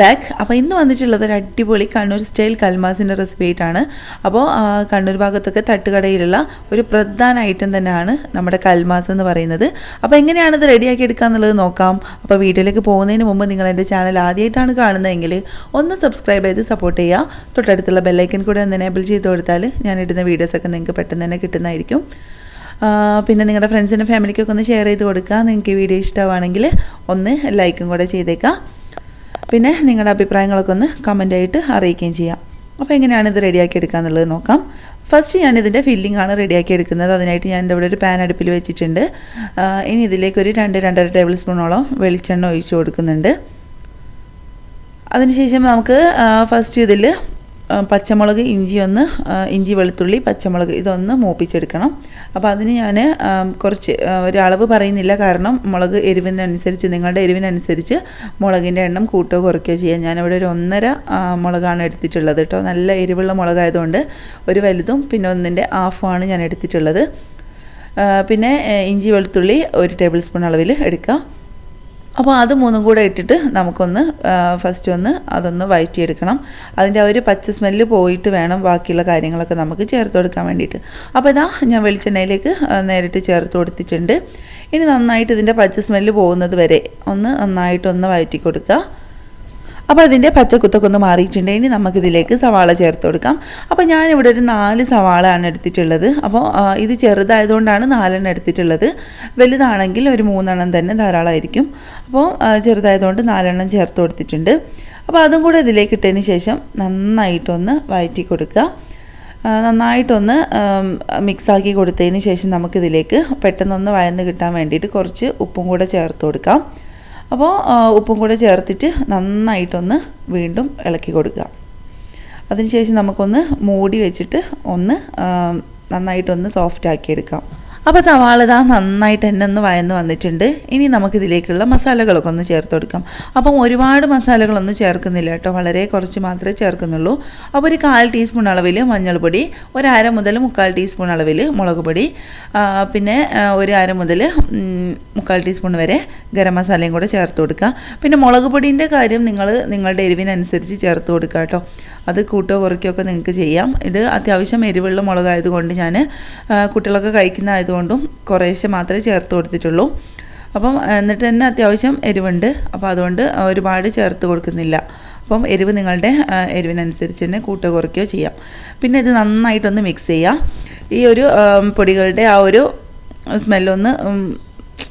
Back അപ്പോൾ ഇന്ന് വന്നിട്ടുള്ളത് ഒരു അടിപൊളി കണ്ണൂർ സ്റ്റൈൽ കൽമാസിന്റെ റെസിപ്പി ആയിട്ടാണ്. അപ്പോൾ കണ്ണൂർ ഭാഗത്തൊക്കെ തട്ടുകടയിലുള്ള ഒരു പ്രധാന ഐറ്റം തന്നെയാണ് നമ്മുടെ കൽമാസ് എന്ന് പറയുന്നത്. അപ്പോൾ എങ്ങനെയാണ് ഇത് റെഡിയാക്കി എടുക്കുക എന്നുള്ളത് നോക്കാം. അപ്പോൾ വീഡിയോയിലേക്ക് പോകുന്നതിന് മുമ്പ് നിങ്ങൾ എന്റെ ചാനൽ ആദ്യമായിട്ടാണ് കാണുന്നതെങ്കിൽ ഒന്ന് സബ്സ്ക്രൈബ് ചെയ്ത് സപ്പോർട്ട് ചെയ്യുക. തൊട്ടടുത്തുള്ള ബെല്ലൈക്കൻ കൂടെ ഒന്ന് എനേബിൾ ചെയ്ത് കൊടുത്താൽ ഞാൻ ഇടുന്ന വീഡിയോസൊക്കെ നിങ്ങൾക്ക് പെട്ടെന്ന് തന്നെ കിട്ടുന്നതായിരിക്കും. പിന്നെ നിങ്ങളുടെ ഫ്രണ്ട്സിനും ഫാമിലിക്കൊക്കെ ഒന്ന് ഷെയർ ചെയ്ത് കൊടുക്കുക. നിങ്ങൾക്ക് വീഡിയോ ഇഷ്ടമാണെങ്കിൽ ഒന്ന് ലൈക്കും കൂടെ ചെയ്തേക്കാം പിന്നെ നിങ്ങളുടെ അഭിപ്രായങ്ങളൊക്കെ ഒന്ന് കമന്റായിട്ട് അറിയിക്കുകയും ചെയ്യാം. അപ്പോൾ എങ്ങനെയാണ് ഇത് റെഡിയാക്കി എടുക്കുക എന്നുള്ളത് നോക്കാം. ഫസ്റ്റ് ഞാൻ ഇതിന്റെ ഫില്ലിംഗ് ആണ് റെഡിയാക്കി എടുക്കുന്നത്. അതിനായിട്ട് ഞാൻ ഇവിടെ ഒരു പാൻ അടുപ്പിൽ വെച്ചിട്ടുണ്ട്. ഇനി ഇതിലേക്ക് ഒരു രണ്ട് രണ്ടര ടേബിൾ സ്പൂണോളം വെളിച്ചെണ്ണ ഒഴിച്ചു കൊടുക്കുന്നുണ്ട്. അതിനുശേഷം നമുക്ക് ഫസ്റ്റ് ഇതിൽ പച്ചമുളക് ഇഞ്ചി ഒന്ന് ഇഞ്ചി വെളുത്തുള്ളി പച്ചമുളക് ഇതൊന്ന് മൂപ്പിച്ചെടുക്കണം. അപ്പോൾ അതിന് ഞാൻ കുറച്ച് ഒരു ഒരളവ് പറയുന്നില്ല. കാരണം മുളക് എരിവിനനുസരിച്ച് നിങ്ങളുടെ എരിവിനനുസരിച്ച് മുളകിന്റെ എണ്ണം കൂട്ടോ കുറയ്ക്കുകയോ ചെയ്യാം. ഞാനിവിടെ ഒരു ഒന്നര മുളകാണ് എടുത്തിട്ടുള്ളത് കേട്ടോ. നല്ല എരിവുള്ള മുളകായതുകൊണ്ട് ഒരു വലുതും പിന്നെ ഒന്നിന്റെ ഹാഫുമാണ് ഞാൻ എടുത്തിട്ടുള്ളത്. പിന്നെ ഇഞ്ചി വെളുത്തുള്ളി ഒരു ടേബിൾ സ്പൂൺ അളവിൽ എടുക്കുക അപ്പോൾ അത് മൂന്നും കൂടെ ഇട്ടിട്ട് നമുക്കൊന്ന് ഫസ്റ്റ് ഒന്ന് അതൊന്ന് വഴറ്റിയെടുക്കണം അതിന്റെ ആ ഒരു പച്ച സ്മെല്ല് പോയിട്ട് വേണം ബാക്കിയുള്ള കാര്യങ്ങളൊക്കെ നമുക്ക് ചേർത്ത് കൊടുക്കാൻ വേണ്ടിയിട്ട്. അപ്പോൾ ഇതാ ഞാൻ വെളിച്ചെണ്ണയിലേക്ക് നേരിട്ട് ചേർത്ത് കൊടുത്തിട്ടുണ്ട്. ഇനി നന്നായിട്ട് ഇതിന്റെ പച്ച സ്മെല്ല് പോകുന്നത് വരെ ഒന്ന് നന്നായിട്ടൊന്ന് വഴറ്റി കൊടുക്കുക അപ്പോൾ അതിന്റെ പച്ചക്കുത്തൊക്കെ ഒന്ന് മാറിയിട്ടുണ്ട്. ഇനി നമുക്കിതിലേക്ക് സവാള ചേർത്ത് കൊടുക്കാം. അപ്പോൾ ഞാനിവിടെ ഒരു നാല് സവാളയാണ് എടുത്തിട്ടുള്ളത്. അപ്പോൾ ഇത് ചെറുതായതുകൊണ്ടാണ് നാലെണ്ണം എടുത്തിട്ടുള്ളത്. വലുതാണെങ്കിൽ ഒരു മൂന്നെണ്ണം തന്നെ ധാരാളമായിരിക്കും. അപ്പോൾ ചെറുതായതുകൊണ്ട് നാലെണ്ണം ചേർത്ത് കൊടുത്തിട്ടുണ്ട്. അപ്പോൾ അതും കൂടെ ഇതിലേക്ക് ഇട്ടതിന് ശേഷം നന്നായിട്ടൊന്ന് വയറ്റി കൊടുക്കുക. നന്നായിട്ടൊന്ന് മിക്സാക്കി കൊടുത്തതിന് ശേഷം നമുക്കിതിലേക്ക് പെട്ടെന്നൊന്ന് വഴന്ന് കിട്ടാൻ വേണ്ടിയിട്ട് കുറച്ച് ഉപ്പും കൂടെ ചേർത്ത് കൊടുക്കാം. അപ്പോൾ ഉപ്പും കൂടെ ചേർത്തിട്ട് നന്നായിട്ടൊന്ന് വീണ്ടും ഇളക്കി കൊടുക്കുക. അതിനുശേഷം നമുക്കൊന്ന് മൂടി വെച്ചിട്ട് ഒന്ന് നന്നായിട്ടൊന്ന് സോഫ്റ്റ് ആക്കി എടുക്കാം. അപ്പോൾ സവാള ഇതാ നന്നായിട്ട് തന്നെ ഒന്ന് വയന്ന് വന്നിട്ടുണ്ട്. ഇനി നമുക്കിതിലേക്കുള്ള മസാലകളൊക്കെ ഒന്ന് ചേർത്ത് കൊടുക്കാം. അപ്പം ഒരുപാട് മസാലകളൊന്നും ചേർക്കുന്നില്ല കേട്ടോ. വളരെ കുറച്ച് മാത്രമേ ചേർക്കുന്നുള്ളൂ. അപ്പോൾ ഒരു കാൽ ടീസ്പൂൺ അളവിൽ മഞ്ഞൾപ്പൊടി ഒരു അര മുതൽ മുക്കാൽ ടീസ്പൂൺ അളവിൽ മുളക് പൊടി പിന്നെ ഒരു അര മുതൽ മുക്കാൽ ടീസ്പൂൺ വരെ ഗരം മസാലയും കൂടെ ചേർത്ത് കൊടുക്കുക. പിന്നെ മുളക് പൊടിന്റെ കാര്യം നിങ്ങൾ നിങ്ങളുടെ എരിവിനനുസരിച്ച് ചേർത്ത് കൊടുക്കുക കേട്ടോ. അത് കൂട്ടോ കുറയ്ക്കുകയൊക്കെ നിങ്ങൾക്ക് ചെയ്യാം. ഇത് അത്യാവശ്യം എരിവുള്ള മുളകായതുകൊണ്ട് ഞാൻ കുട്ടികളൊക്കെ കഴിക്കുന്ന ആയതുകൊണ്ടും കുറേശ്ശെ മാത്രമേ ചേർത്ത് കൊടുത്തിട്ടുള്ളൂ. അപ്പം എന്നിട്ട് തന്നെ അത്യാവശ്യം എരിവുണ്ട്. അപ്പോൾ അതുകൊണ്ട് ഒരുപാട് ചേർത്ത് കൊടുക്കുന്നില്ല. അപ്പം എരിവ് നിങ്ങളുടെ എരിവിനനുസരിച്ച് തന്നെ കൂട്ട് കുറയ്ക്കുകയോ ചെയ്യാം. പിന്നെ ഇത് നന്നായിട്ടൊന്ന് മിക്സ് ചെയ്യാം. ഈ ഒരു പൊടികളുടെ ആ ഒരു സ്മെല്ലൊന്ന്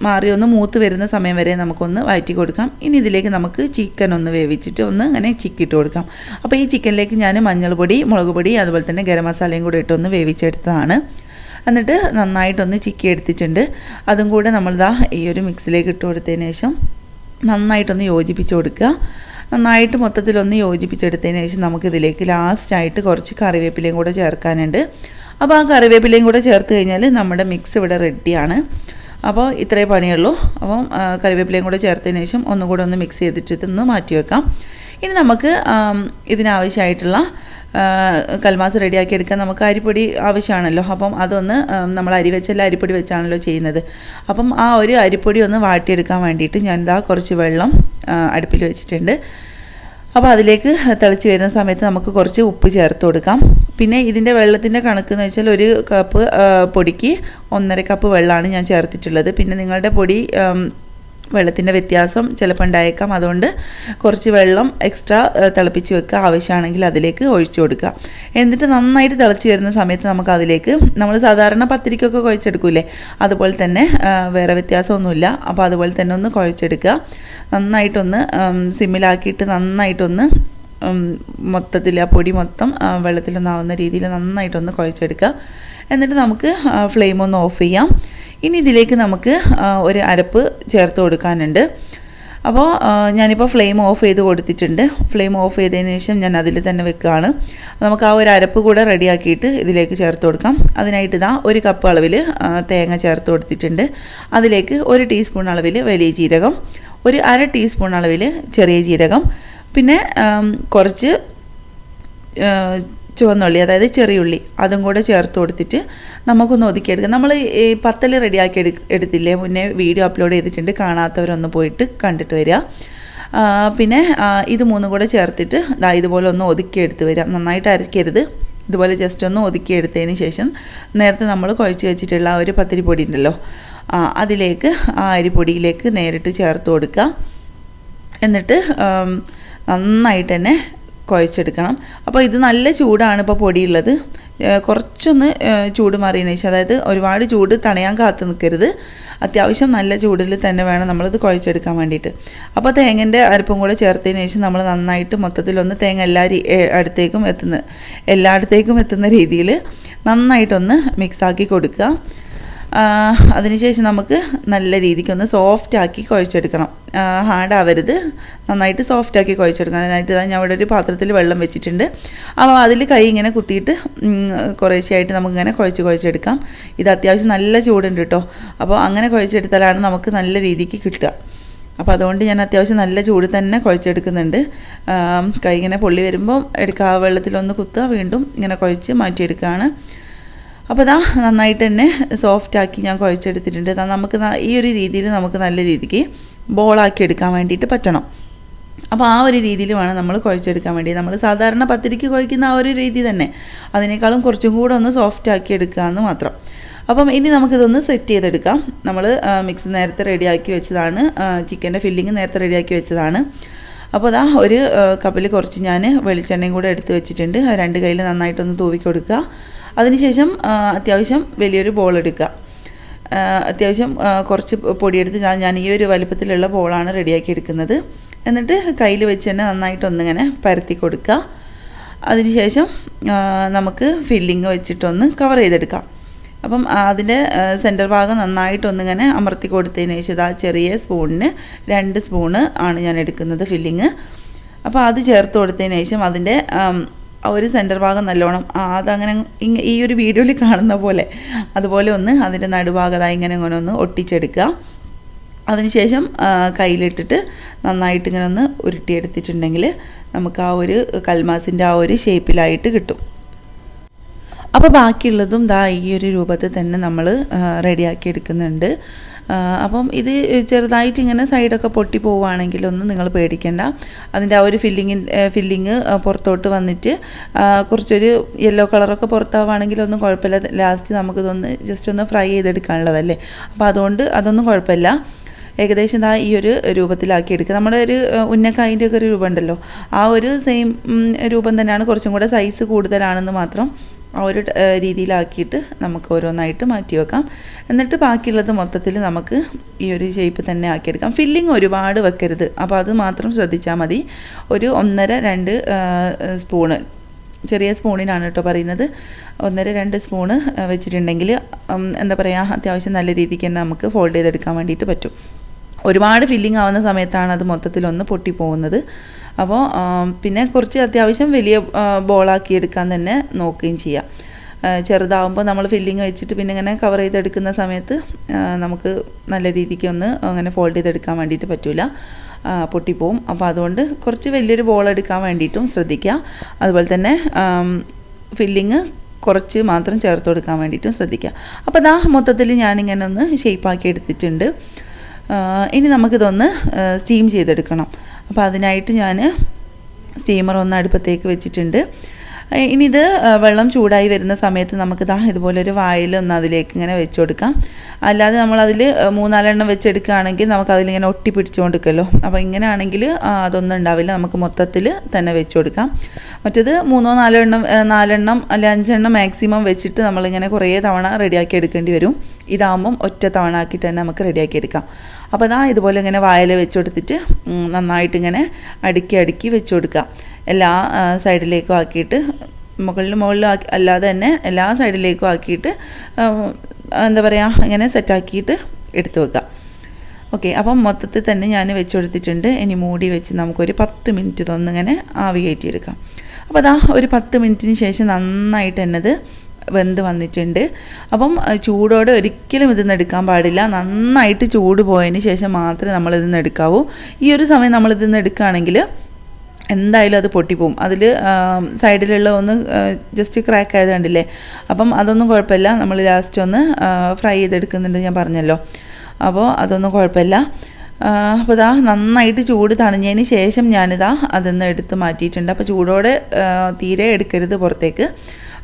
മാറി ഒന്ന് മൂത്ത് വരുന്ന സമയം വരെ നമുക്കൊന്ന് വഴറ്റി കൊടുക്കാം. ഇനി ഇതിലേക്ക് നമുക്ക് ചിക്കൻ ഒന്ന് വേവിച്ചിട്ട് ഒന്ന് അങ്ങനെ ചിക്കിട്ട് കൊടുക്കാം. അപ്പോൾ ഈ ചിക്കനിലേക്ക് ഞാൻ മഞ്ഞൾപ്പൊടി മുളക് പൊടി അതുപോലെ തന്നെ ഗരം മസാലയും കൂടി ഇട്ടൊന്ന് വേവിച്ചെടുത്തതാണ്. എന്നിട്ട് നന്നായിട്ടൊന്ന് ചിക്കി എടുത്തിട്ടുണ്ട് അതും കൂടെ നമ്മളിതാ ഈ ഒരു മിക്സിലേക്ക് ഇട്ട് കൊടുത്തതിന് ശേഷം നന്നായിട്ടൊന്ന് യോജിപ്പിച്ച് കൊടുക്കുക. നന്നായിട്ട് മൊത്തത്തിലൊന്ന് യോജിപ്പിച്ചെടുത്തതിന് ശേഷം നമുക്കിതിലേക്ക് ലാസ്റ്റായിട്ട് കുറച്ച് കറിവേപ്പിലയും കൂടെ ചേർക്കാനുണ്ട്. അപ്പോൾ ആ കറിവേപ്പിലയും കൂടെ ചേർത്ത് കഴിഞ്ഞാൽ നമ്മുടെ മിക്സ് ഇവിടെ റെഡിയാണ്. അപ്പോൾ ഇത്രേ പണിയുള്ളൂ. അപ്പം കറിവേപ്പിലയും കൂടെ ചേർത്തതിന് ശേഷം ഒന്നും കൂടെ ഒന്ന് മിക്സ് ചെയ്തിട്ട് ഇതൊന്ന് മാറ്റി വെക്കാം ഇനി നമുക്ക് ഇതിനാവശ്യമായിട്ടുള്ള കൽമാസ് റെഡിയാക്കി എടുക്കാൻ നമുക്ക് അരിപ്പൊടി ആവശ്യമാണല്ലോ. അപ്പം അതൊന്ന് നമ്മൾ അരി വെച്ചല്ല അരിപ്പൊടി വെച്ചാണല്ലോ ചെയ്യുന്നത്. അപ്പം ആ ഒരു അരിപ്പൊടി ഒന്ന് വാട്ടിയെടുക്കാൻ വേണ്ടിയിട്ട് ഞാൻ ഇതാ കുറച്ച് വെള്ളം അടുപ്പിൽ വെച്ചിട്ടുണ്ട്. അപ്പോൾ അതിലേക്ക് തിളച്ച് വരുന്ന സമയത്ത് നമുക്ക് കുറച്ച് ഉപ്പ് ചേർത്ത് കൊടുക്കാം. പിന്നെ ഇതിന്റെ വെള്ളത്തിന്റെ കണക്ക് എന്ന് വെച്ചാൽ ഒരു കപ്പ് പൊടിക്ക് ഒന്നര കപ്പ് വെള്ളമാണ് ഞാൻ ചേർത്തിട്ടുള്ളത്. പിന്നെ നിങ്ങളുടെ പൊടി വെള്ളത്തിന്റെ വ്യത്യാസം ചിലപ്പോൾ ഉണ്ടായേക്കാം. അതുകൊണ്ട് കുറച്ച് വെള്ളം എക്സ്ട്രാ തിളപ്പിച്ച് വെക്കുക. ആവശ്യമാണെങ്കിൽ അതിലേക്ക് ഒഴിച്ചു കൊടുക്കുക. എന്നിട്ട് നന്നായിട്ട് തിളച്ച് വരുന്ന സമയത്ത് നമുക്ക് അതിലേക്ക് നമ്മൾ സാധാരണ പത്തിരിക്കൊക്കെ കുഴച്ചെടുക്കൂലേ അതുപോലെ തന്നെ വേറെ വ്യത്യാസമൊന്നുമില്ല. അപ്പോൾ അതുപോലെ തന്നെ ഒന്ന് കുഴച്ചെടുക്കുക. നന്നായിട്ടൊന്ന് സിമ്മിലാക്കിയിട്ട് നന്നായിട്ടൊന്ന് മൊത്തത്തിൽ ആ പൊടി മൊത്തം വെള്ളത്തിലൊന്നാവുന്ന രീതിയിൽ നന്നായിട്ടൊന്ന് കുഴച്ചെടുക്കുക എന്നിട്ട് നമുക്ക് ഫ്ലെയിം ഒന്ന് ഓഫ് ചെയ്യാം. ഇനി ഇതിലേക്ക് നമുക്ക് ഒരു അരപ്പ് ചേർത്ത് കൊടുക്കാനുണ്ട്. അപ്പോൾ ഞാനിപ്പോൾ ഫ്ലെയിം ഓഫ് ചെയ്ത് കൊടുത്തിട്ടുണ്ട്. ഫ്ലെയിം ഓഫ് ചെയ്തതിന് ശേഷം ഞാൻ അതിൽ തന്നെ വെക്കുകയാണ്. നമുക്ക് ആ ഒരു അരപ്പ് കൂടെ റെഡിയാക്കിയിട്ട് ഇതിലേക്ക് ചേർത്ത് കൊടുക്കാം. അതിനായിട്ട് ഇതാ ഒരു കപ്പ് അളവിൽ തേങ്ങ ചേർത്ത് കൊടുത്തിട്ടുണ്ട്. അതിലേക്ക് ഒരു ടീസ്പൂൺ അളവിൽ വലിയ ജീരകം ഒരു അര ടീസ്പൂൺ അളവിൽ ചെറിയ ജീരകം പിന്നെ കുറച്ച് ചുവന്നുള്ളി അതായത് ചെറിയുള്ളി അതും കൂടെ ചേർത്ത് കൊടുത്തിട്ട് നമുക്കൊന്ന് ഒതുക്കിയെടുക്കാം. നമ്മൾ ഈ പത്തൽ റെഡിയാക്കി എടു എടുത്തില്ലേ? മുന്നേ വീഡിയോ അപ്ലോഡ് ചെയ്തിട്ടുണ്ട്. കാണാത്തവരൊന്ന് പോയിട്ട് കണ്ടിട്ട് വരിക പിന്നെ ഇത് മൂന്നും കൂടെ ചേർത്തിട്ട് ദാ ഇതുപോലെ ഒന്ന് ഒതുക്കിയെടുത്ത് വരിക നന്നായിട്ട് അരയ്ക്കരുത് ഇതുപോലെ ജസ്റ്റ് ഒന്ന് ഒതുക്കിയെടുത്തതിന് ശേഷം നേരത്തെ നമ്മൾ കുഴച്ച് വെച്ചിട്ടുള്ള ഒരു പത്തിരി പൊടി ഉണ്ടല്ലോ അതിലേക്ക് ആ അരിപ്പൊടിയിലേക്ക് നേരിട്ട് ചേർത്ത് കൊടുക്കുക എന്നിട്ട് നന്നായിട്ട് തന്നെ കുഴച്ചെടുക്കണം. അപ്പോൾ ഇത് നല്ല ചൂടാണ് ഇപ്പോൾ പൊടിയുള്ളത്. കുറച്ചൊന്ന് ചൂട് മാറിയതിന് ശേഷം അതായത് ഒരുപാട് ചൂട് തണയാൻ കാത്തു നിൽക്കരുത്. അത്യാവശ്യം നല്ല ചൂടിൽ തന്നെ വേണം നമ്മളിത് കുഴച്ചെടുക്കാൻ വേണ്ടിയിട്ട്. അപ്പോൾ തേങ്ങന്റെ അരപ്പും കൂടെ ചേർത്തതിന് ശേഷം നമ്മൾ നന്നായിട്ട് മൊത്തത്തിലൊന്ന് തേങ്ങ എല്ലാ അടുത്തേക്കും എത്തുന്ന എല്ലായിടത്തേക്കും എത്തുന്ന രീതിയിൽ നന്നായിട്ടൊന്ന് മിക്സാക്കി കൊടുക്കുക. അതിനുശേഷം നമുക്ക് നല്ല രീതിക്കൊന്ന് സോഫ്റ്റ് ആക്കി കുഴച്ചെടുക്കണം. ഹാർഡാവരുത് നന്നായിട്ട് സോഫ്റ്റ് ആക്കി കുഴച്ചെടുക്കണം. അതിനായിട്ട് ഞാൻ ഇവിടെ ഒരു പാത്രത്തിൽ വെള്ളം വെച്ചിട്ടുണ്ട്. അപ്പോൾ അതിൽ കൈ ഇങ്ങനെ കുത്തിയിട്ട് കുറേശ്ശെയായിട്ട് നമുക്കിങ്ങനെ കുഴച്ച് കുഴച്ചെടുക്കാം. ഇത് അത്യാവശ്യം നല്ല ചൂടുണ്ട് കേട്ടോ. അപ്പോൾ അങ്ങനെ കുഴച്ചെടുത്താലാണ് നമുക്ക് നല്ല രീതിക്ക് കിട്ടുക. അപ്പോൾ അതുകൊണ്ട് ഞാൻ അത്യാവശ്യം നല്ല ചൂട് തന്നെ കുഴച്ചെടുക്കുന്നുണ്ട്. കൈ ഇങ്ങനെ പൊള്ളി വരുമ്പോൾ എടുക്കുക വെള്ളത്തിലൊന്ന് കുത്തുക വീണ്ടും ഇങ്ങനെ കുഴച്ച് മാറ്റിയെടുക്കുകയാണ്. അപ്പോൾ ഇതാ നന്നായിട്ട് തന്നെ സോഫ്റ്റ് ആക്കി ഞാൻ കുഴച്ചെടുത്തിട്ടുണ്ട്. നമുക്ക് ഈ ഒരു രീതിയിൽ നമുക്ക് നല്ല രീതിക്ക് ബോളാക്കി എടുക്കാൻ വേണ്ടിയിട്ട് പറ്റണം. അപ്പോൾ ആ ഒരു രീതിയിൽ വേണം നമ്മൾ കുഴച്ചെടുക്കാൻ വേണ്ടി. നമ്മൾ സാധാരണ പത്തിരിക്ക് കുഴക്കുന്ന ആ ഒരു രീതി തന്നെ. അതിനേക്കാളും കുറച്ചും കൂടെ ഒന്ന് സോഫ്റ്റ് ആക്കി എടുക്കുക എന്ന് മാത്രം. അപ്പം ഇനി നമുക്കിതൊന്ന് സെറ്റ് ചെയ്തെടുക്കാം. നമ്മൾ മിക്സ് നേരത്തെ റെഡിയാക്കി വെച്ചതാണ്. ചിക്കന്റെ ഫില്ലിങ് നേരത്തെ റെഡിയാക്കി വെച്ചതാണ്. അപ്പോൾ അതാ ഒരു കപ്പിൽ കുറച്ച് ഞാൻ വെളിച്ചെണ്ണയും കൂടെ എടുത്ത് വെച്ചിട്ടുണ്ട്. രണ്ട് കയ്യിൽ നന്നായിട്ടൊന്ന് തൂവി കൊടുക്കുക അതിനുശേഷം അത്യാവശ്യം വലിയൊരു ബോൾ എടുക്കുക. അത്യാവശ്യം കുറച്ച് പൊടിയെടുത്ത് ഞാൻ ഞാൻ ഈ ഒരു വലുപ്പത്തിലുള്ള ബോളാണ് റെഡിയാക്കി എടുക്കുന്നത്. എന്നിട്ട് കയ്യിൽ വെച്ച് തന്നെ നന്നായിട്ടൊന്നിങ്ങനെ പരത്തി കൊടുക്കുക. അതിനുശേഷം നമുക്ക് ഫില്ലിങ് വെച്ചിട്ടൊന്ന് കവർ ചെയ്തെടുക്കാം. അപ്പം അതിന്റെ സെന്റർ ഭാഗം നന്നായിട്ടൊന്നിങ്ങനെ അമർത്തി കൊടുത്തതിന് ശേഷം ആ ചെറിയ സ്പൂണിന് രണ്ട് സ്പൂണ് ആണ് ഞാൻ എടുക്കുന്നത് ഫില്ലിങ് അപ്പോൾ അത് ചേർത്ത് കൊടുത്തതിന് ശേഷം അതിന്റെ ഒരു സെന്റർ ഭാഗം നല്ലോണം അതങ്ങനെ ഈ ഒരു വീഡിയോയിൽ കാണുന്ന പോലെ അതുപോലെ ഒന്ന് അതിന്റെ നടുഭാഗത ഇങ്ങനെ ഇങ്ങനെ ഒന്ന് ഒട്ടിച്ചെടുക്കുക. അതിനുശേഷം കയ്യിലിട്ടിട്ട് നന്നായിട്ട് ഇങ്ങനെ ഒന്ന് ഉരുട്ടിയെടുത്തിട്ടുണ്ടെങ്കിൽ നമുക്ക് ആ ഒരു കൽമാസിന്റെ ആ ഒരു ഷേപ്പിലായിട്ട് കിട്ടും. അപ്പോൾ ബാക്കിയുള്ളതും ദാ ഈ ഒരു രൂപത്തിൽ തന്നെ നമ്മൾ റെഡിയാക്കി എടുക്കുന്നുണ്ട്. അപ്പം ഇത് ചെറുതായിട്ട് ഇങ്ങനെ സൈഡൊക്കെ പൊട്ടി പോവുകയാണെങ്കിലൊന്നും നിങ്ങൾ പേടിക്കേണ്ട. അതിന്റെ ആ ഒരു ഫില്ലിങ്ങിൻ ഫില്ലിങ് പുറത്തോട്ട് വന്നിട്ട് കുറച്ചൊരു യെല്ലോ കളറൊക്കെ പുറത്താവുകയാണെങ്കിലൊന്നും കുഴപ്പമില്ല. ലാസ്റ്റ് നമുക്കിതൊന്ന് ജസ്റ്റ് ഒന്ന് ഫ്രൈ ചെയ്തെടുക്കാനുള്ളതല്ലേ? അപ്പോൾ അതുകൊണ്ട് അതൊന്നും കുഴപ്പമില്ല. ഏകദേശം ഇതാ ഈ ഒരു രൂപത്തിലാക്കി എടുക്കുക നമ്മുടെ ഒരു ഉന്നക്കായിന്റെ ഒക്കെ ഒരു രൂപം ഉണ്ടല്ലോ ആ ഒരു സെയിം രൂപം തന്നെയാണ് കുറച്ചും കൂടെ സൈസ് കൂടുതലാണെന്ന് മാത്രം ആ ഒരു രീതിയിലാക്കിയിട്ട് നമുക്ക് ഓരോന്നായിട്ട് മാറ്റി വെക്കാം. എന്നിട്ട് ബാക്കിയുള്ളത് മൊത്തത്തിൽ നമുക്ക് ഈ ഒരു ഷേപ്പ് തന്നെ ആക്കിയെടുക്കാം. ഫില്ലിങ് ഒരുപാട് വെക്കരുത്. അപ്പോൾ അത് മാത്രം ശ്രദ്ധിച്ചാൽ മതി. ഒരു ഒന്നര രണ്ട് സ്പൂണ്. ചെറിയ സ്പൂണിനാണ് കേട്ടോ പറയുന്നത്. ഒന്നര രണ്ട് സ്പൂണ് വെച്ചിട്ടുണ്ടെങ്കിൽ എന്താ പറയുക അത്യാവശ്യം നല്ല രീതിക്ക് തന്നെ നമുക്ക് ഫോൾഡ് ചെയ്തെടുക്കാൻ വേണ്ടിയിട്ട് പറ്റും. ഒരുപാട് ഫില്ലിംഗ് ആവുന്ന സമയത്താണ് അത് മൊത്തത്തിലൊന്ന് പൊട്ടിപ്പോകുന്നത്. അപ്പോൾ പിന്നെ കുറച്ച് അത്യാവശ്യം വലിയ ബോളാക്കി എടുക്കാൻ തന്നെ നോക്കുകയും ചെയ്യാം. ചെറുതാവുമ്പോൾ നമ്മൾ ഫില്ലിങ് വെച്ചിട്ട് പിന്നെ ഇങ്ങനെ കവർ ചെയ്തെടുക്കുന്ന സമയത്ത് നമുക്ക് നല്ല രീതിക്ക് ഒന്ന് അങ്ങനെ ഫോൾഡ് ചെയ്തെടുക്കാൻ വേണ്ടിയിട്ട് പറ്റില്ല പൊട്ടിപ്പോവും. അപ്പോൾ അതുകൊണ്ട് കുറച്ച് വലിയൊരു ബോൾ എടുക്കാൻ വേണ്ടിയിട്ടും ശ്രദ്ധിക്കുക അതുപോലെ തന്നെ ഫില്ലിങ് കുറച്ച് മാത്രം ചേർത്ത് കൊടുക്കാൻ വേണ്ടിയിട്ടും ശ്രദ്ധിക്കുക അപ്പോൾ ദാ മൊത്തത്തിൽ ഞാനിങ്ങനെ ഒന്ന് ഷേപ്പാക്കി എടുത്തിട്ടുണ്ട്. ഇനി നമുക്കിതൊന്ന് സ്റ്റീം ചെയ്തെടുക്കണം. അപ്പോൾ അതിനായിട്ട് ഞാൻ സ്റ്റീമർ ഒന്ന് അടുപ്പത്തേക്ക് വെച്ചിട്ടുണ്ട്. ഇനി ഇത് വെള്ളം ചൂടായി വരുന്ന സമയത്ത് നമുക്ക് ദാ ഇതുപോലൊരു വായിൽ ഒന്ന് അതിലേക്ക് ഇങ്ങനെ വെച്ച് കൊടുക്കാം അല്ലാതെ നമ്മളതിൽ മൂന്നാലെണ്ണം വെച്ചെടുക്കുകയാണെങ്കിൽ നമുക്ക് അതിലിങ്ങനെ ഒട്ടി പിടിച്ചുകൊണ്ടിരിക്കുമല്ലോ അപ്പോൾ ഇങ്ങനെ ആണെങ്കിൽ അതൊന്നും ഉണ്ടാവില്ല. നമുക്ക് മൊത്തത്തിൽ തന്നെ വെച്ച് കൊടുക്കാം മറ്റേത് മൂന്നോ നാലോ എണ്ണം നാലെണ്ണം അല്ലെ അഞ്ചെണ്ണം മാക്സിമം വെച്ചിട്ട് നമ്മളിങ്ങനെ കുറേ തവണ റെഡിയാക്കി എടുക്കേണ്ടി വരും. ഇതാകുമ്പം ഒറ്റ തവണ ആക്കിയിട്ട് തന്നെ നമുക്ക് റെഡിയാക്കി എടുക്കാം അപ്പോൾ അതാ ഇതുപോലെ ഇങ്ങനെ വായിൽ വെച്ച് കൊടുത്തിട്ട് നന്നായിട്ട് ഇങ്ങനെ അടുക്കി അടുക്കി വെച്ച് കൊടുക്കുക. എല്ലാ സൈഡിലേക്കും ആക്കിയിട്ട് മുകളിൽ മുകളിലും ആക്കി അല്ലാതെ തന്നെ എല്ലാ സൈഡിലേക്കും ആക്കിയിട്ട് എന്താ പറയുക ഇങ്ങനെ സെറ്റാക്കിയിട്ട് എടുത്തു വെക്കാം ഓക്കെ അപ്പം മൊത്തത്തിൽ തന്നെ ഞാൻ വെച്ച് കൊടുത്തിട്ടുണ്ട്. ഇനി മൂടി വെച്ച് നമുക്കൊരു പത്ത് മിനിറ്റ് തൊന്നിങ്ങനെ ആവി കയറ്റിയെടുക്കാം. അപ്പോൾ അതാ ഒരു പത്ത് മിനിറ്റിന് ശേഷം നന്നായിട്ട് തന്നെ ഇത് വെന്ത് വന്നിട്ടുണ്ട്. അപ്പം ചൂടോടെ ഒരിക്കലും ഇതിന്ന് എടുക്കാൻ പാടില്ല. നന്നായിട്ട് ചൂട് പോയതിന് ശേഷം മാത്രമേ നമ്മൾ ഇതിന്ന് എടുക്കാവൂ. ഈ ഒരു സമയം നമ്മൾ ഇതിന്ന് എടുക്കുകയാണെങ്കിൽ എന്തായാലും അത് പൊട്ടിപ്പോവും. അതിൽ സൈഡിലുള്ള ഒന്ന് ജസ്റ്റ് ക്രാക്ക് ആയത് കണ്ടില്ലേ? അപ്പം അതൊന്നും കുഴപ്പമില്ല. നമ്മൾ ലാസ്റ്റ് ഒന്ന് ഫ്രൈ ചെയ്തെടുക്കുന്നുണ്ട് ഞാൻ പറഞ്ഞല്ലോ. അപ്പോൾ അതൊന്നും കുഴപ്പമില്ല. അപ്പോൾ ഇതാ നന്നായിട്ട് ചൂട് തണിഞ്ഞതിന് ശേഷം ഞാനിതാ അതൊന്ന് എടുത്ത് മാറ്റിയിട്ടുണ്ട്. അപ്പോൾ ചൂടോടെ തീരെ എടുക്കരുത് പുറത്തേക്ക്.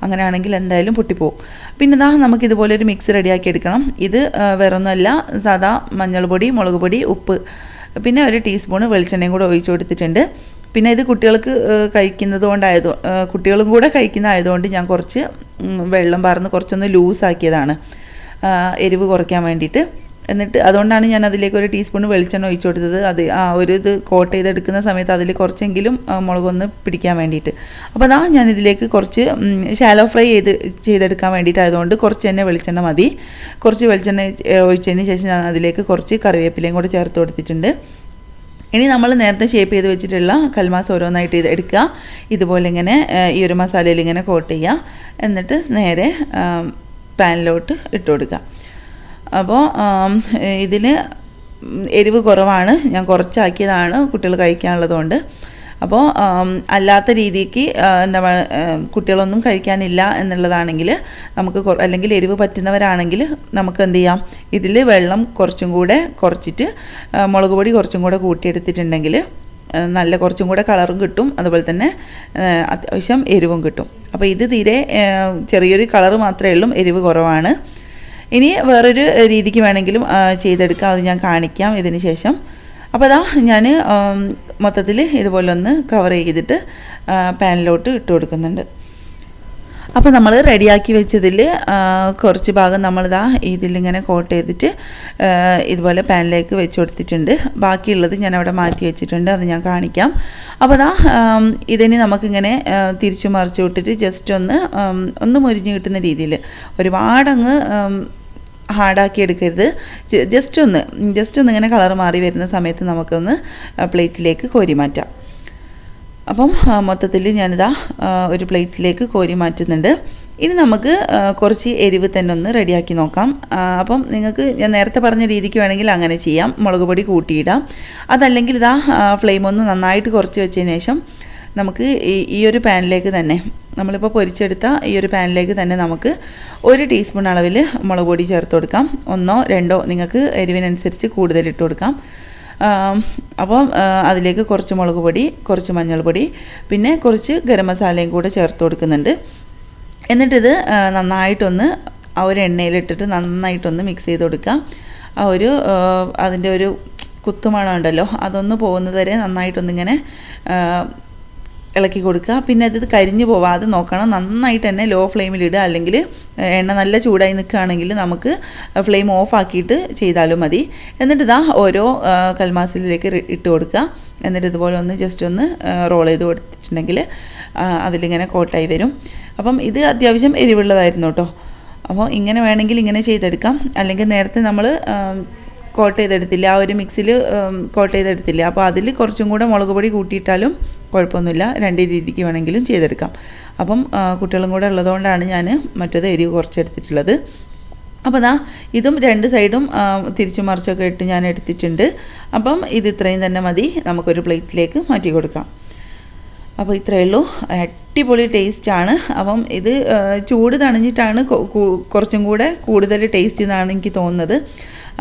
അങ്ങനെയാണെങ്കിൽ എന്തായാലും പൊട്ടിപ്പോവും. പിന്നെ ഇതാ നമുക്ക് ഇതുപോലെ ഒരു മിക്സ് റെഡിയാക്കി എടുക്കണം. ഇത് വേറൊന്നുമല്ല. മഞ്ഞൾ പൊടി മുളക് പൊടി ഉപ്പ്. പിന്നെ ഒരു ടീസ്പൂൺ വെളിച്ചെണ്ണയും കൂടെ ഒഴിച്ചു കൊടുത്തിട്ടുണ്ട്. പിന്നെ ഇത് കുട്ടികൾക്ക് കഴിക്കുന്നത് കൊണ്ടായത് കുട്ടികളും കൂടെ കഴിക്കുന്ന ആയതുകൊണ്ട് ഞാൻ കുറച്ച് വെള്ളം പാർന്ന് കുറച്ചൊന്ന് ലൂസാക്കിയതാണ് എരിവ് കുറയ്ക്കാൻ വേണ്ടിയിട്ട്. എന്നിട്ട് അതുകൊണ്ടാണ് ഞാൻ അതിലേക്ക് ഒരു ടീസ്പൂൺ വെളിച്ചെണ്ണ ഒഴിച്ചു കൊടുത്തത്. അത് ആ ഒരു ഇത് കോട്ട് ചെയ്തെടുക്കുന്ന സമയത്ത് അതിൽ കുറച്ചെങ്കിലും മുളകൊന്ന് പിടിക്കാൻ വേണ്ടിയിട്ട്. അപ്പോൾ അതാ ഞാൻ ഇതിലേക്ക് കുറച്ച് ഷാലോ ഫ്രൈ ചെയ്ത് ചെയ്തെടുക്കാൻ വേണ്ടിയിട്ടായതുകൊണ്ട് കുറച്ച് തന്നെ വെളിച്ചെണ്ണ മതി. കുറച്ച് വെളിച്ചെണ്ണ ഒഴിച്ചതിന് ശേഷം ഞാൻ അതിലേക്ക് കുറച്ച് കറിവേപ്പിലയും കൂടെ ചേർത്ത് കൊടുത്തിട്ടുണ്ട്. ഇനി നമ്മൾ നേരത്തെ ഷേപ്പ് ചെയ്ത് വെച്ചിട്ടുള്ള കൽമാസ് ഓരോന്നായിട്ട് ഇത് എടുക്കുക. ഇതുപോലെ ഇങ്ങനെ ഈ ഒരു മസാലയിൽ ഇങ്ങനെ കോട്ട് ചെയ്യുക. എന്നിട്ട് നേരെ പാനിലോട്ട് ഇട്ട് കൊടുക്കുക. അപ്പോൾ ഇതിൽ എരിവ് കുറവാണ്. ഞാൻ കുറച്ചാക്കിയതാണ് കുട്ടികൾ കഴിക്കാനുള്ളതുകൊണ്ട്. അപ്പോൾ അല്ലാത്ത രീതിക്ക് എന്താ കുട്ടികളൊന്നും കഴിക്കാനില്ല എന്നുള്ളതാണെങ്കിൽ നമുക്ക് അല്ലെങ്കിൽ എരിവ് പറ്റുന്നവരാണെങ്കിൽ നമുക്ക് എന്ത് ചെയ്യാം? ഇതിൽ വെള്ളം കുറച്ചും കൂടെ കുറച്ചിട്ട് മുളക് പൊടി കുറച്ചും കൂടെ കൂട്ടിയെടുത്തിട്ടുണ്ടെങ്കിൽ നല്ല കുറച്ചും കൂടെ കളറും കിട്ടും. അതുപോലെ തന്നെ അത്യാവശ്യം എരിവും കിട്ടും. അപ്പോൾ ഇത് തീരെ ചെറിയൊരു കളറ് മാത്രമേ ഉള്ളൂ. എരിവ് കുറവാണ്. ഇനി വേറൊരു രീതിക്ക് വേണമെങ്കിലും ചെയ്തെടുക്കാം. അത് ഞാൻ കാണിക്കാം ഇതിന് ശേഷം അപ്പോൾ അതാ ഞാൻ മൊത്തത്തിൽ ഇതുപോലെ ഒന്ന് കവർ ചെയ്തിട്ട് പാനിലോട്ട് ഇട്ട് കൊടുക്കുന്നുണ്ട്. അപ്പോൾ നമ്മൾ റെഡിയാക്കി വെച്ചതിൽ കുറച്ച് ഭാഗം നമ്മളിതാ ഇതിലിങ്ങനെ കോട്ട് ചെയ്തിട്ട് ഇതുപോലെ പാനിലേക്ക് വെച്ച് കൊടുത്തിട്ടുണ്ട്. ബാക്കിയുള്ളത് ഞാൻ അവിടെ മാറ്റി വെച്ചിട്ടുണ്ട്. അത് ഞാൻ കാണിക്കാം. അപ്പോൾ അതാ ഇതിന് നമുക്കിങ്ങനെ തിരിച്ചു മറിച്ച് വിട്ടിട്ട് ജസ്റ്റ് ഒന്ന് ഒന്ന് മുരിഞ്ഞ് കിട്ടുന്ന രീതിയിൽ ഒരുപാടങ്ങ് ഹാർഡാക്കി എടുക്കരുത്. ജസ്റ്റ് ഒന്ന് ജസ്റ്റ് ഒന്ന് ഇങ്ങനെ കളർ മാറി വരുന്ന സമയത്ത് നമുക്കൊന്ന് പ്ലേറ്റിലേക്ക് കോരി മാറ്റാം. അപ്പം മൊത്തത്തിൽ ഞാനിതാ ഒരു പ്ലേറ്റിലേക്ക് കോരി മാറ്റുന്നുണ്ട്. ഇനി നമുക്ക് കുറച്ച് എരിവ് തന്നെ ഒന്ന് റെഡിയാക്കി നോക്കാം. അപ്പം നിങ്ങൾക്ക് ഞാൻ നേരത്തെ പറഞ്ഞ രീതിക്ക് വേണമെങ്കിൽ അങ്ങനെ ചെയ്യാം. മുളക് പൊടി കൂട്ടിയിടാം. അതല്ലെങ്കിൽ ഇതാ ഫ്ലെയിം ഒന്ന് നന്നായിട്ട് കുറച്ച് വെച്ചതിന് ശേഷം നമുക്ക് ഈ ഒരു പാനിലേക്ക് തന്നെ നമ്മളിപ്പോൾ പൊരിച്ചെടുത്ത ഈ ഒരു പാനിലേക്ക് തന്നെ നമുക്ക് ഒരു ടീസ്പൂൺ അളവിൽ മുളക് പൊടി ചേർത്ത് കൊടുക്കാം. ഒന്നോ രണ്ടോ നിങ്ങൾക്ക് എരിവിനനുസരിച്ച് കൂടുതൽ ഇട്ട് കൊടുക്കാം. അപ്പം അതിലേക്ക് കുറച്ച് മുളക് പൊടി കുറച്ച് മഞ്ഞൾപ്പൊടി പിന്നെ കുറച്ച് ഗരം മസാലയും കൂടെ ചേർത്ത് കൊടുക്കുന്നുണ്ട്. എന്നിട്ടിത് നന്നായിട്ടൊന്ന് ആ ഒരു എണ്ണയിലിട്ടിട്ട് നന്നായിട്ടൊന്ന് മിക്സ് ചെയ്ത് കൊടുക്കുക ആ ഒരു അതിന്റെ ഒരു കുത്തുമണം ഉണ്ടല്ലോ അതൊന്ന് പോകുന്നതുവരെ നന്നായിട്ടൊന്നിങ്ങനെ ഇളക്കി കൊടുക്കുക. പിന്നെ അത് കരിഞ്ഞു പോവാതെ നോക്കണം. നന്നായിട്ട് തന്നെ ലോ ഫ്ലെയിമിലിടുക അല്ലെങ്കിൽ എണ്ണ നല്ല ചൂടായി നിൽക്കുകയാണെങ്കിൽ നമുക്ക് ഫ്ലെയിം ഓഫ് ആക്കിയിട്ട് ചെയ്താലും മതി. എന്നിട്ട് ഇതാ ഓരോ കൽമാസിലേക്ക് ഇട്ട് കൊടുക്കുക. എന്നിട്ട് ഇതുപോലെ ഒന്ന് ജസ്റ്റ് ഒന്ന് റോൾ ചെയ്ത് കൊടുത്തിട്ടുണ്ടെങ്കിൽ അതിലിങ്ങനെ കോട്ടായി വരും. അപ്പം ഇത് അത്യാവശ്യം എരിവുള്ളതായിരുന്നു കേട്ടോ. അപ്പോൾ ഇങ്ങനെ വേണമെങ്കിൽ ഇങ്ങനെ ചെയ്തെടുക്കാം. അല്ലെങ്കിൽ നേരത്തെ നമ്മൾ കോട്ട് ചെയ്തെടുത്തില്ല. ആ ഒരു മിക്സിൽ കോട്ട് ചെയ്തെടുത്തില്ല. അപ്പോൾ അതിൽ കുറച്ചും കൂടെ മുളക് പൊടി കൂട്ടിയിട്ടാലും കുഴപ്പമൊന്നുമില്ല. രണ്ട് രീതിക്ക് വേണമെങ്കിലും ചെയ്തെടുക്കാം. അപ്പം കുട്ടികളും കൂടെ ഉള്ളതുകൊണ്ടാണ് ഞാൻ മറ്റത് എരിവ് കുറച്ചെടുത്തിട്ടുള്ളത്. അപ്പോൾ ദാ ഇതും രണ്ട് സൈഡും തിരിച്ചു മറിച്ചൊക്കെ ഇട്ട് ഞാൻ എടുത്തിട്ടുണ്ട്. അപ്പം ഇത് ഇത്രയും തന്നെ മതി. നമുക്കൊരു പ്ലേറ്റിലേക്ക് മാറ്റി കൊടുക്കാം. അപ്പോൾ ഇത്രയേ ഉള്ളൂ. അടിപൊളി ടേസ്റ്റാണ്. അപ്പം ഇത് ചൂട് തണിഞ്ഞിട്ടാണ് കുറച്ചും കൂടെ കൂടുതൽ ടേസ്റ്റ് എന്നാണ് എനിക്ക് തോന്നുന്നത്.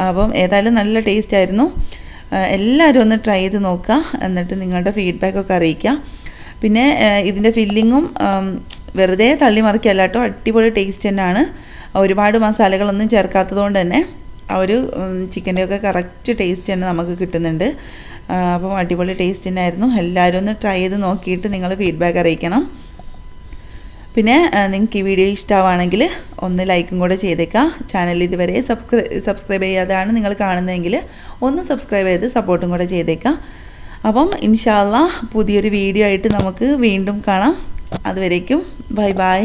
അപ്പം ഏതായാലും നല്ല ടേസ്റ്റ് ആയിരുന്നു എല്ലാവരും ഒന്ന് ട്രൈ ചെയ്ത് നോക്കുക. എന്നിട്ട് നിങ്ങളുടെ ഫീഡ്ബാക്കൊക്കെ അറിയിക്കുക. പിന്നെ ഇതിന്റെ ഫില്ലിങ്ങും വെറുതെ തള്ളി മറിക്കല്ല കേട്ടോ. അടിപൊളി ടേസ്റ്റ് തന്നെയാണ്. ഒരുപാട് മസാലകളൊന്നും ചേർക്കാത്തത് കൊണ്ട് തന്നെ ആ ഒരു ചിക്കന്റെ ഒക്കെ കറക്റ്റ് ടേസ്റ്റ് തന്നെ നമുക്ക് കിട്ടുന്നുണ്ട്. അപ്പം അടിപൊളി ടേസ്റ്റ് തന്നെയായിരുന്നു. എല്ലാവരും ഒന്ന് ട്രൈ ചെയ്ത് നോക്കിയിട്ട് നിങ്ങൾ ഫീഡ്ബാക്ക് അറിയിക്കണം. പിന്നെ നിങ്ങൾക്ക് ഈ വീഡിയോ ഇഷ്ടമാണെങ്കിൽ ഒന്ന് ലൈക്കും കൂടെ ചെയ്തേക്കാം. ചാനൽ ഇതുവരെ സബ്സ്ക്രൈ സബ്സ്ക്രൈബ് ചെയ്യാതെയാണ് നിങ്ങൾ കാണുന്നതെങ്കിൽ ഒന്ന് സബ്സ്ക്രൈബ് ചെയ്ത് സപ്പോർട്ടും കൂടെ ചെയ്തേക്കാം. അപ്പം ഇൻഷാല്ല പുതിയൊരു വീഡിയോ ആയിട്ട് നമുക്ക് വീണ്ടും കാണാം. അതുവരേക്കും ബൈ ബൈ.